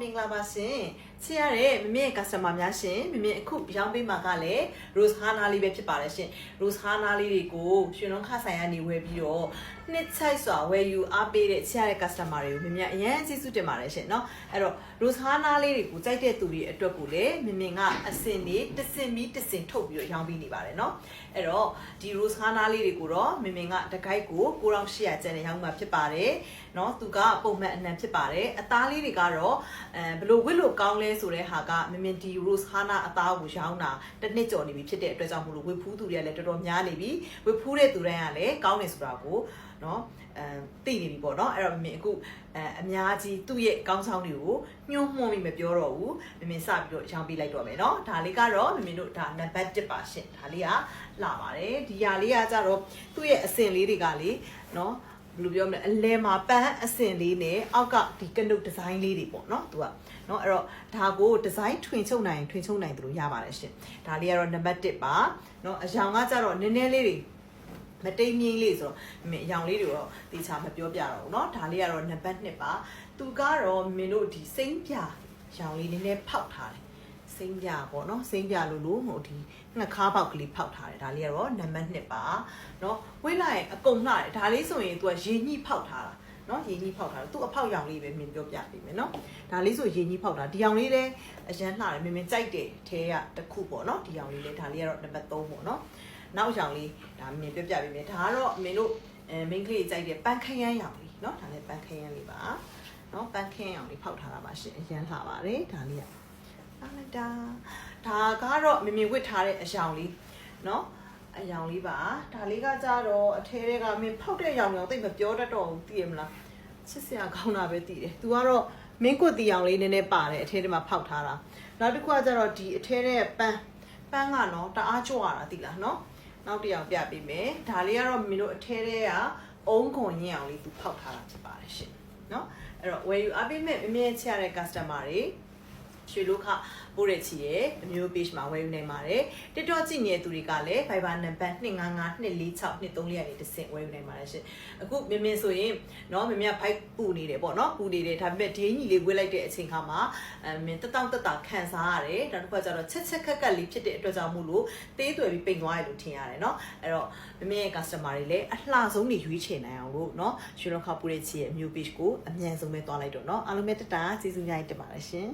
မင်္ဂလာပါရှင်။ဆရာရဲ့မမြင့် customer များရှင်မမြင့်အခုရောင်းပေးမှာကလည်း rose hana လေးပဲဖြစ်ပါတယ်ရှင်။ rose hana လေးတွေကိုရှင်လုံးခဆိုင်ကနေဝယ်ပြီးတော့နှစ်ဆိုင်စွာဝယ်ယူအားပေးတဲ့ဆရာရဲ့ customer တွေကိုမမြင့်အရင်ကျေးဇူးတင်ပါတယ်ရှင်နော်။အဲ့တော့ rose hana လေးတွေကိုကြိုက်တဲ့သူတွေအတွက်ကိုလည်းမမြင့်ကအစင်လေးတစ်စင်ပြီးတစ်စင်ထုတ်ပြီးတော့ရောင်းပေးနေပါတယ်နော်။အဲ့တော့ဒီ rose hana လေးတွေကိုတော့မမြင့်ကတကိုက်ကို9800ကျန်တဲ့ရောင်းမှာဖြစ်ပါတယ်။နော်သူကပုံမှန်အနံဖြစ်ပါတယ်။အသားလေးတွေကတော့အဲဘလို့ဝစ်လို့ကောင်းလဲဆိုတဲ့ဟာကမမင်တီ rose hana အသားကိုရောင်းတာတစ်နှစ်ကျော်နေပြီဖြစ်တဲ့အတွက်ကြောင့်မလို့ဝစ်ဖူးသူတွေကလည်းတော်တော်များနေပြီဝစ်ဖူးတဲ့သူတွေကလည်းကောင်းတယ်ဆိုတာကိုနော်အဲသိနေပြီပေါ့နော်အဲ့တော့မမင်အခုအဲအများကြီးသူ့ရဲ့ကောင်းဆောင်တွေကိုညှို့မှုန့်ပြီးမပြောတော့ဘူးမမင်စပြီးတော့ရောင်းပေးလိုက်တော့မယ်နော်ဒါလေးကတော့မမင်တို့ဒါနံပါတ်1ပါရှင်ဒါလေးကလာပါတယ်ဒီຢာလေးကကြတော့သူ့ရဲ့အစင်လေးတွေကလေနော် ဘယ်လိုပြောမလဲအလဲမှာပန်းအစင်လေးနဲ့အောက်ကဒီကနုတ်ဒီဇိုင်းလေးတွေပေါ့เนาะသူကเนาะအဲ့တော့ဒါကိုဒီဇိုင်းထွင်ချုပ်နိုင်ထွင်ချုပ်နိုင်တယ်လို့ရပါတယ်ရှင်ဒါလေးကတော့နံပါတ်1ပါเนาะအရောင်ကကြတော့နည်းနည်းလေးတွေမတိမ်မြင်းလေးဆိုတော့မင်းအရောင်လေးတွေတော့တေချာမပြောပြတော့ဘူးเนาะဒါလေးကတော့နံပါတ်2ပါသူကတော့မင်းတို့ဒီစိမ့်ပြရောင်လေးနည်းနည်းဖောက်ထားတယ် စိမ့်ပြပေါ့နော်စိမ့်ပြလို့လို့ဟိုဒီနှခါပေါက်ကလေးဖောက်ထားတယ်ဒါလေးကတော့နံပါတ်1ပါနော်ဝိလိုက်အကုန်လှတယ်ဒါလေးဆိုရင် तू ကရေညှိဖောက်ထားတာနော်ရေညှိဖောက်ထားတော့သူ့အဖောက်ရောင်လေးပဲမြင်ပြောပြပေးမယ်နော်ဒါလေးဆိုရေညှိဖောက်တာဒီရောင်လေးလည်းအရန်လှတယ်မြင်မြင်ကြိုက်တယ်ထဲကတစ်ခုပေါ့နော်ဒီရောင်လေးလည်းဒါလေးကတော့နံပါတ်3ပေါ့နော်နောက်ရောင်လေးဒါမြင်ပြောပြပေးမယ်ဒါကတော့မင်းတို့အဲမိန်းကလေးကြိုက်တယ်ပန်းခရမ်းရောင်လေးနော်ဒါလည်းပန်းခရမ်းလေးပါနော်ပန်းခင်းအောင်လေးဖောက်ထားတာပါရှင်အရင်လှပါတယ်ဒါလေးက အားလိုက်တာဒါကတော့မမြင်ဝစ်ထားတဲ့အရောင်လေးเนาะအရောင်လေးပါဒါလေးကကြတော့အထဲတွေကမင်းဖောက်တဲ့ရောင်ရောင်တိတ်မပြောတတ်တော့ဘူးသိရမလားချစ်စရာကောင်းတာပဲသိတယ် तू ကတော့မင်းကွတ်တီအောင်လေးနည်းနည်းပါတယ်အထဲထဲမှာဖောက်ထားတာနောက်တစ်ခုကကြတော့ဒီအထဲထဲပန်းပန်းကနော်တအားကြွရတာသိလားနော်နောက်တစ်ယောက်ပြပေးမယ်ဒါလေးကတော့မင်းတို့အထဲထဲကအုံးခွန်ညင်အောင်လေး तू ဖောက်ထားတာဖြစ်ပါတယ်ရှင်နော်အဲ့တော့ဝယ်ယူအပေးမဲ့အမြဲချရတဲ့ customer တွေ ရွှေလို့ခပို့တဲ့ချီရဲ့အမျိုး page မှာဝယ်ယူနိုင်ပါတယ် TikTok ကြည့်နေတဲ့သူတွေကလည်း Viber နံပါတ်255 246 234ရနေတစ်ဆင့်ဝယ်ယူနိုင်ပါတယ်ရှင်အခုမင်းမင်းဆိုရင်เนาะမင်းမဖိုက်ပူနေတယ်ပေါ့เนาะပူနေတယ်ဒါပေမဲ့ဒီအင်ကြီးလေးဝေးလိုက်တဲ့အချိန်ခါမှာအမင်းတက်တောင့်တက်တာခံစားရတယ်ဒါတစ်ခါကျတော့ချက်ချက်ခက်ခက်လေးဖြစ်တဲ့အတွက်ကြောင့်မို့လို့သေးသွယ်ပြီးပိန်သွားရလို့ထင်ရတယ်เนาะအဲ့တော့မမင်းရဲ့ customer တွေလည်းအလှဆုံးတွေရွေးချယ်နိုင်အောင်လို့เนาะရွှေလုံးခပူတဲ့ချီရဲ့အမျိုး page ကိုအမြန်ဆုံးပဲသွားလိုက်တော့เนาะအားလုံးပဲတက်တာကျေးဇူးများတင်ပါတယ်ရှင်